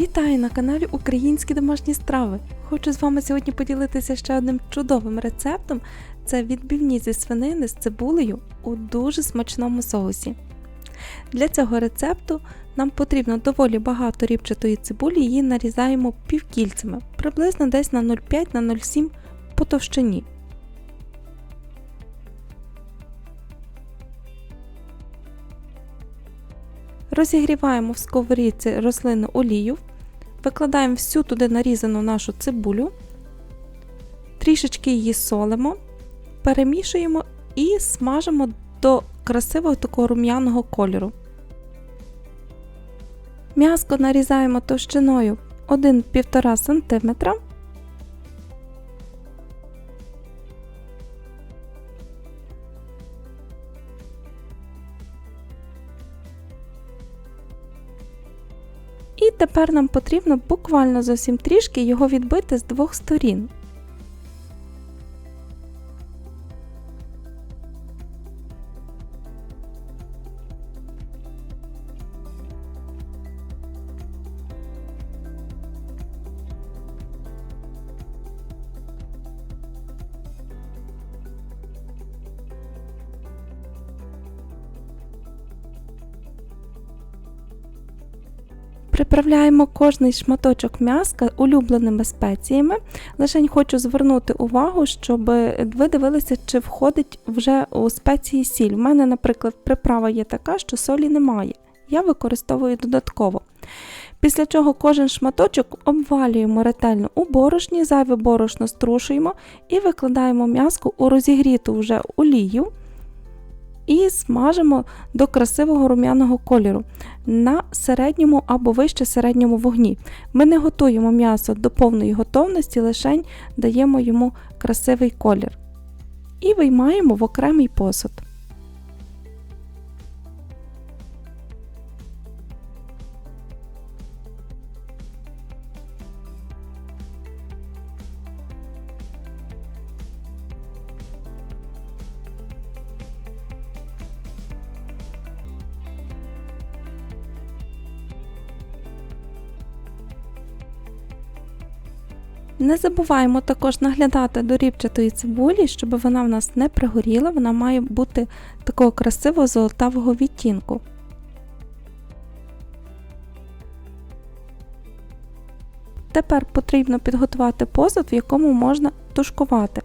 Вітаю на каналі Українські домашні страви. Хочу з вами сьогодні поділитися ще одним чудовим рецептом. Це відбивні зі свинини з цибулею у дуже смачному соусі. Для цього рецепту нам потрібно доволі багато рібчатої цибулі, її нарізаємо півкільцями, приблизно десь на 0,5 на 0,7 по товщині. Розігріваємо в сковорідці рослинну олію, викладаємо всю туди нарізану нашу цибулю, трішечки її солимо, перемішуємо і смажимо до красивого такого рум'яного кольору. М'яско нарізаємо товщиною 1-1,5 см. Тепер нам потрібно буквально зовсім трішки його відбити з двох сторін. Приправляємо кожний шматочок м'яска улюбленими спеціями. Лишень хочу звернути увагу, щоб ви дивилися, чи входить вже у спеції сіль. У мене, наприклад, приправа є така, що солі немає. Я використовую додатково. Після чого кожен шматочок обвалюємо ретельно у борошні, зайве борошно струшуємо і викладаємо м'яско у розігріту вже олію і смажимо до красивого рум'яного кольору на середньому або вище середньому вогні. Ми не готуємо м'ясо до повної готовності, лише даємо йому красивий колір. І виймаємо в окремий посуд. Не забуваємо також наглядати до рібчатої цибулі, щоб вона в нас не пригоріла, вона має бути такого красивого золотавого відтінку. Тепер потрібно підготувати посуд, в якому можна тушкувати.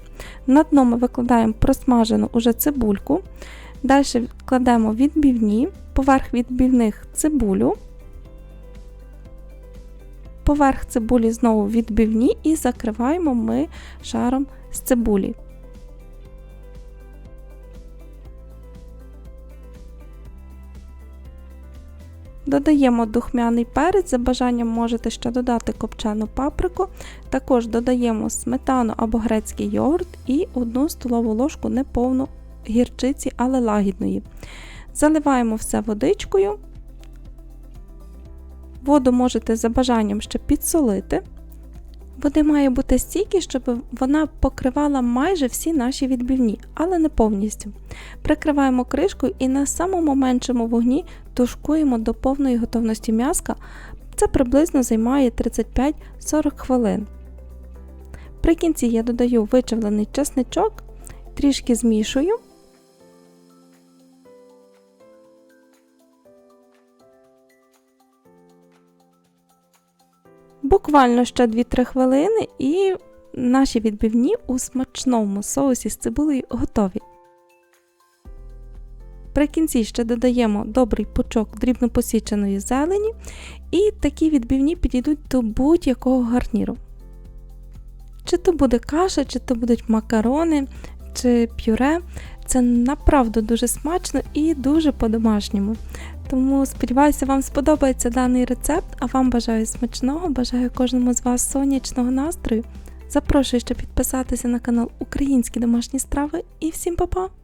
На дно ми викладаємо просмажену уже цибульку, далі кладемо відбівні, поверх відбівних цибулю. Поверх цибулі знову відбивні і закриваємо ми шаром з цибулі. Додаємо духмяний перець, за бажанням можете ще додати копчену паприку, також додаємо сметану або грецький йогурт і 1 столову ложку неповну гірчиці, але лагідної. Заливаємо все водичкою. Воду можете за бажанням ще підсолити. Води має бути стійкі, щоб вона покривала майже всі наші відбивні, але не повністю. Прикриваємо кришкою і на самому меншому вогні тушкуємо до повної готовності м'яска. Це приблизно займає 35-40 хвилин. При кінці я додаю вичавлений чесничок, трішки змішую. Буквально ще 2-3 хвилини, і наші відбивні у смачному соусі з цибулею готові. При кінці ще додаємо добрий пучок дрібно посіченої зелені, і такі відбивні підійдуть до будь-якого гарніру. Чи то буде каша, чи то будуть макарони, чи пюре. Це направду дуже смачно і дуже по-домашньому. Тому сподіваюся, вам сподобається даний рецепт, а вам бажаю смачного, бажаю кожному з вас сонячного настрою. Запрошую ще підписатися на канал Українські домашні страви і всім па-па!